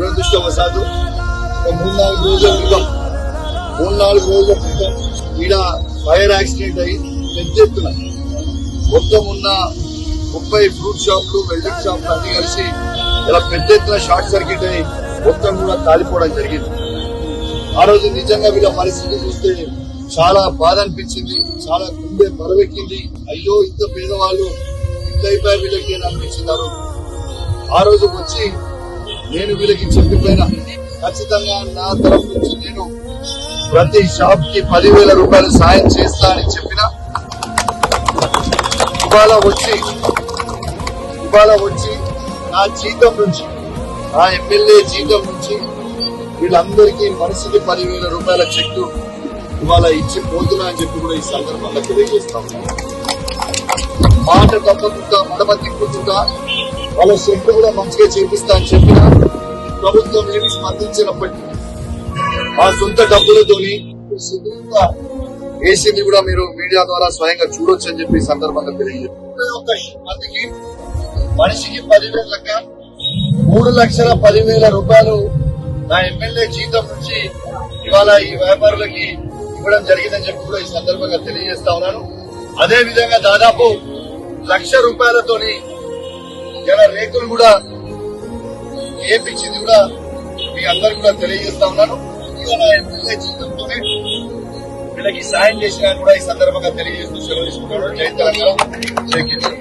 దురదృష్టవశాత్తు మూడు నాలుగు రోజుల క్రితం మూడు నాలుగు రోజుల క్రితం ఈడ ఫైర్ యాక్సిడెంట్ అయ్యి పెద్ద ఎత్తున మొత్తం ఉన్న ముప్పై ఫ్రూట్ షాపులు వెల్డింగ్ షాపులు అన్ని కలిసి ఇలా పెద్ద ఎత్తున షార్ట్ సర్క్యూట్ అయ్యి మొత్తం కూడా కాలిపోవడం జరిగింది. ఆ రోజు నిజంగా వీళ్ళ పరిస్థితి చూస్తే చాలా బాధ అనిపించింది చాలా గుండె బరవెక్కింది. అయ్యో ఇంత పేదవాళ్ళు ఇంత అయిపోయి వీళ్ళకి అని అనిపించింది ఆ రోజు? ఆ రోజు వచ్చి నేను వీళ్ళకి చెప్పిపోయినా. ఖచ్చితంగా నా తరఫు నుంచి నేను ప్రతి షాప్కి పదివేల రూపాయలు సాయం చేస్తా అని చెప్పిన. ఇవాళ వచ్చి ఇవాళ వచ్చి నా జీతం నుంచి నా ఎమ్మెల్యే జీతం నుంచి వీళ్ళందరికీ మనిషికి పదివేల రూపాయల చెక్కు ఇవాళ ఇచ్చి పోతున్నా అని చెప్పి కూడా ఈ సందర్భంగా తెలియజేస్తాం మాట తప్పకుండా మడమ తిప్పుతుంటా. వాళ్ళ సొంత కూడా మంచిగా చేపిస్తా అని చెప్పిన ప్రభుత్వం ఏమి స్పందించినప్పటికీ మా సొంత డబ్బులతోని సుదీర్ఘ ఏసీని కూడా మీరు మీడియా ద్వారా స్వయంగా చూడొచ్చు అని చెప్పి సందర్భంగా తెలియజేస్తారు మనిషికి పదివేల లెక్క మూడు లక్షల పదివేల రూపాయలు నా ఎమ్మెల్యే జీతం నుంచి ఇవాళ ఈ వ్యాపారులకి ఇవ్వడం జరిగిందని చెప్పి కూడా ఈ సందర్భంగా తెలియజేస్తా ఉన్నాను. అదే విధంగా దాదాపు లక్ష రూపాయలతోని జన రేకులు కూడా ఏపించింది కూడా మీ అందరు కూడా తెలియజేస్తా ఉన్నాను. వీళ్ళకి సాయం చేసిన కూడా ఈ సందర్భంగా తెలియజేస్తూ సెలవు తీసుకుంటున్నాను. జై తెలంగాణ. జై కిషన్